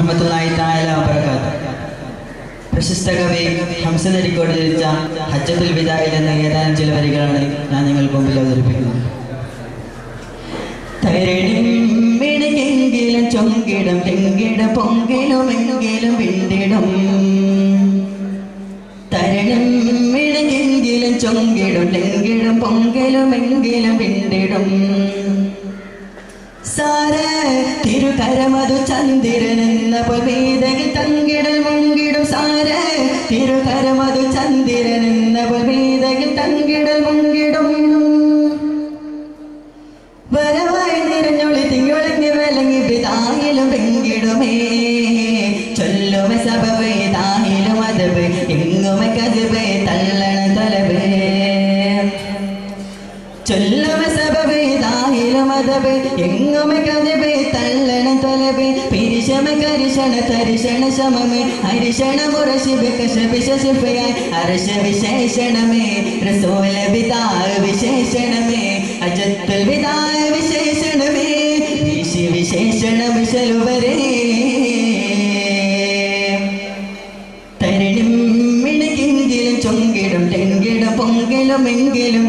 റഹ്മത്തുള്ളാഹി തആല വബറകാത്ത് പ്രശസ്ത കവി ഹംസൻ അരിക്കോട് രചിച്ച ഹജ്ജത്തുൽ വിദായിൽ എന്ന ഏതാനും ചില വരികളാണ് ഞാൻ നിങ്ങൾക്ക് മുമ്പിൽ അവതരിപ്പിക്കുന്നത്. തരണിമിണയെങ്കിലും ചൊങ്കിടം തെങ്കിട തരണം എങ്കിലും ചൊങ്കിടും തെങ്കിടും പൊങ്കിലും എങ്കിലും വിണ്ടിടും. സാര തിരുകരമതു ചന്ദ്രനെന്ന പൊൽമീതകിൽ തങ്കിടൽ മുങ്കിടും സാരേ തിരുകരമതു ചന്ദ്രനെന്ന പൊൽമീതകിൽ തങ്കിടൽ മുങ്കിടും. വരവായി നിറഞ്ഞൊളി തിങ്കളങ്ങി വിലങ്ങി പിതായിലും പെങ്കിടുമേ ചൊല്ലുമ സഭവേ തായിലും അതബ് എങ്ങുമ കതിവേ തള്ളണ തലവേ. ചൊല്ലുമ സഭവേ അതബ് എങ്ങുമ കതിബേ തള്ളണ തലബേ പിരിശമ കരിശണ തരിശണ ശമമേ. ഹരിശണ മുറശിബ കശപിശിഫയായി അർശ വിശേഷണമേ റസൂല വിതായ വിശേഷണമേ. അജത്തുൽ വിതായ വിശേഷണമേ. വിശി വിശേഷണ വിശലുവരേ. തരണിം മിണക്കെങ്കിലും ചൊങ്കിടും തെങ്കിടും പൊങ്കിലും എങ്കിലും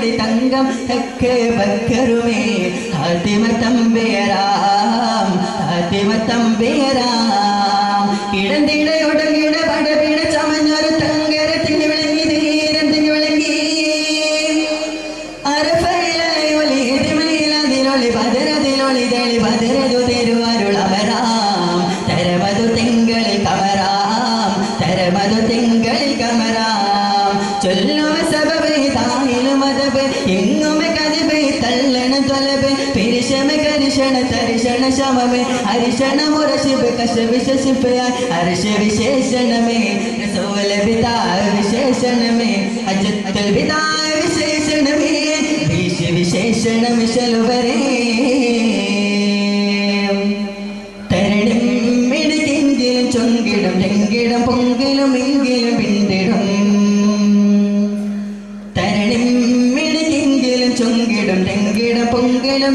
ചൊടിപടി തങ്കം ഹക്ക് ബക്കറുമേ ഹാത്തിമ തമ്പേരാം ഹാത്തിമ പിരിശമ കരിശണ തരിശണ ശമമേ ഹരിഷണ മുറശിബ് കശവിശിപ്പയ ഹർഷ വിശേഷണമേ റസൂല വിതായ വിശേഷണമേ അജത്ത വിതായ വിശേഷണമേ വിശ വിശേഷണ മിശലുവരേ തരണിം മിടുക്കെങ്കിലും ചൊങ്കിടും തെങ്കിടും പൊങ്കിലും ചൊങ്കിടും തെങ്കിടും പൊങ്കിലും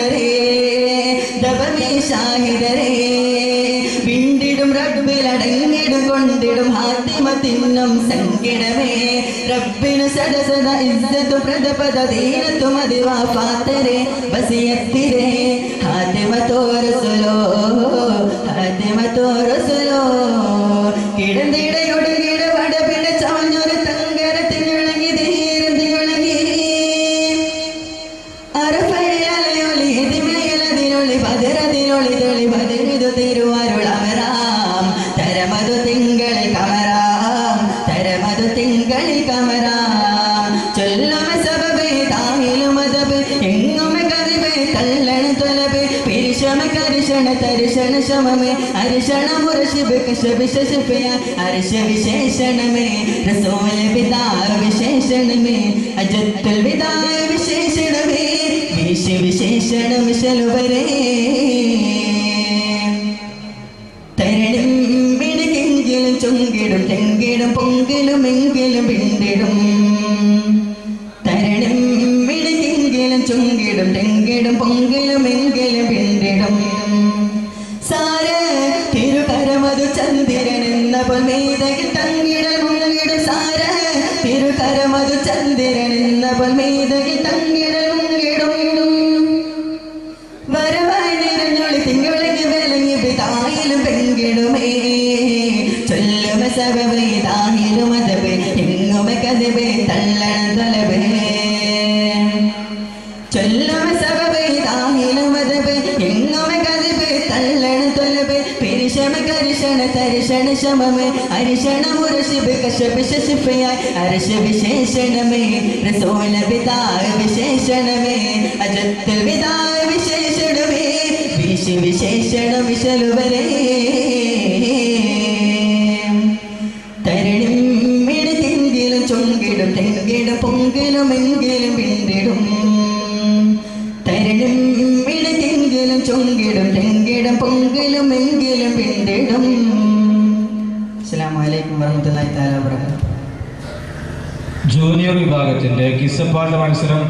ಸುನ್ನಂ ಸಂಕಿಣವೇ ರಬ್ಬಿನ ಸದಸದ ಇಜ್ಜತು ಪ್ರದ ಪದ ದೀನ ತುಮ ದಿವಾ ಪಾತರೆ ಬಸಿಯತ್ತಿರೆ ಹಾತೆ ಮತೋರಸಲೋ ಹಾತೆ ಮತೋರಸಲೋ ಕಿಡಂದಿಡ ശമമേ അരിശണ കശവിശിപ്പയ അരിശ വിശേഷണമേ റസൂല വിശേഷണമേ. അജത്തുൽ വിശേഷണ വിശലുവരേ തരണിം വിടുകെങ്കിലും ചുങ്കിടും തെങ്കിടും പൊങ്കിലും എങ്കിലും പിണ്ടിടും തരണിം ചൊങ്കിടും തെങ്കിടും തിരുകരമതു ചന്ദ്രൻ എന്ന പൊൽമീതകിൽ തങ്ങിടും വരവായി നിറഞ്ഞൊളി തിങ്കളങ്ങി വിലങ്ങി പിതായിലും പെങ്കിടുമേ ചൊല്ലുമ സബബൈ താഹിലും അതബേ എങ്ങുമ കഥബേ തള്ളണം തലബേ തരിശണ ശമമ് അരിശണ മുരശിബ് കശബ് ശശിഫയായി അരശ വിശേഷണമേ റസൂല പിതാവ് വിശേഷണമേ അജത്തുൽ പിതാവ് വിശേഷണമേ വിശി വിശേഷണം വിശലുവരേ. തരണിം മിടുത്തെങ്കിലും ചൊങ്കിടും തെങ്കിടും പൊങ്കിലും എങ്കിലും പിന്തിടും. തരണം മിടുത്തെങ്കിലും ചൊങ്കിടും തെങ്കിടും പൊങ്കിലും എങ്കിലും ജൂനിയർ വിഭാഗത്തിന്റെ കിസപ്പാട്ട് മത്സരം